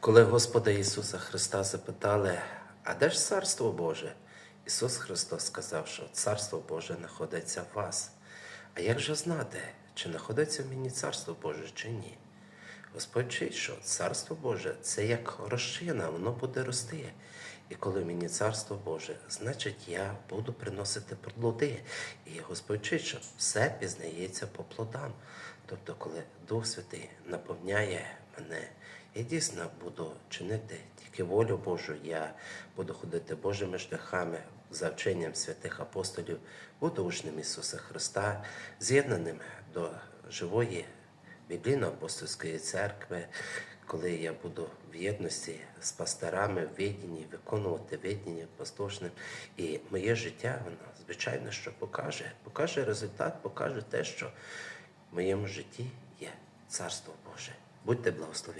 Коли Господа Ісуса Христа запитали, а де ж Царство Боже? Ісус Христос сказав, що Царство Боже знаходиться в вас. А як же знати, чи знаходиться в мені Царство Боже, чи ні? Господь вчить, що Царство Боже це як розчина, воно буде рости. І коли мені Царство Боже, значить я буду приносити плоди. І Господь вчить, що все пізнається по плодам. Тобто, коли Дух Святий наповняє мене, я дійсно буду чинити тільки волю Божу, я буду ходити Божими шляхами за вченням святих апостолів, буду учнем Ісуса Христа, з'єднаним до живої біблійно-апостольської церкви, коли я буду в єдності з пасторами в відінні, виконувати відіння послушним. І моє життя, воно, звичайно, що покаже, покаже результат, покаже те, що в моєму житті є Царство Боже. Будьте благословені.